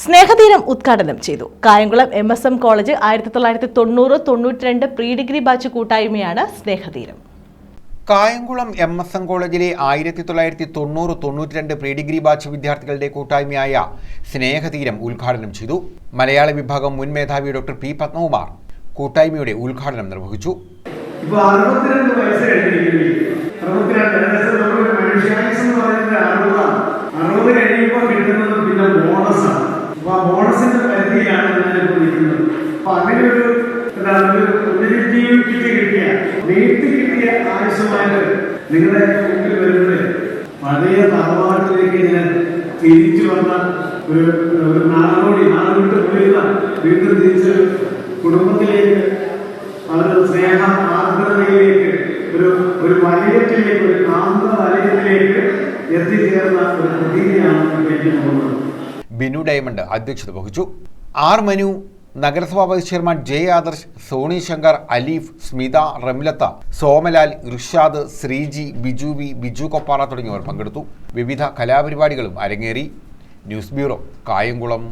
സ്നേഹതീരം ഉദ്ഘാടനം ചെയ്തു. Kayamkulam M S M college ആയിരത്തി തൊള്ളായിരത്തി തൊണ്ണൂറ് തൊണ്ണൂറ്റിരണ്ട് പ്രീ ഡിഗ്രി ബാച്ച് കൂട്ടായ്മയാണ് Snehatheeram Kayamkulam M S M കോളേജിലെ ആയിരത്തി തൊള്ളായിരത്തി തൊണ്ണൂറ് തൊണ്ണൂറ്റിരണ്ട് പ്രീ ഡിഗ്രി ബാച്ച് വിദ്യാർത്ഥികളുടെ കൂട്ടായ്മയായ സ്നേഹതീരം ഉദ്ഘാടനം ചെയ്തു മലയാള വിഭാഗം മുൻ മേധാവി ഡോക്ടർ പി പത്മകുമാർ. കൂട്ടായ്മയുടെ ഉദ്ഘാടനം നിർവഹിച്ചു. ഇപ്പോൾ അറുപത്തിരണ്ട് വയസ്സ് കഴിഞ്ഞിരിക്കുന്നു. ബോണസിന്റെ പരിധിയിലാണ് ഞാനിപ്പോ നിൽക്കുന്നത് അപ്പൊ അങ്ങനെ ഒരു എന്താണ് ഒരു പുനരുജ്ജീവി കിറ്റ് കിട്ടിയ നീട്ടി കിട്ടിയ ആവശ്യമായിട്ട് നിങ്ങളുടെ മുമ്പിൽ വരുന്നത് പഴയ തറവാട്ടിലേക്ക് ഞാൻ തിരിച്ചു വന്ന ഒരു ഒരു നാടോടി നാടുവിട്ട് പോയിരുന്ന വീണ്ടും തിരിച്ച് കുടുംബത്തിലേക്ക് അവരുടെ സ്നേഹ ആർദ്രതയിലേക്ക് ഒരു ഒരു വലയത്തിലേക്ക് ഒരു കാന്ത ബിനു ഡയമണ്ട് അധ്യക്ഷത വഹിച്ചു. ആർ മനു നഗരസഭാ vice chairman J Adarsh Soni Shankar Aleef Smitha Ramlath Somalal Irshad Sreeji Biju V Biju Koppara തുടങ്ങിയവർ പങ്കെടുത്തു. വിവിധ കലാപരിപാടികളും അരങ്ങേറി. News bureau Kayamkulam.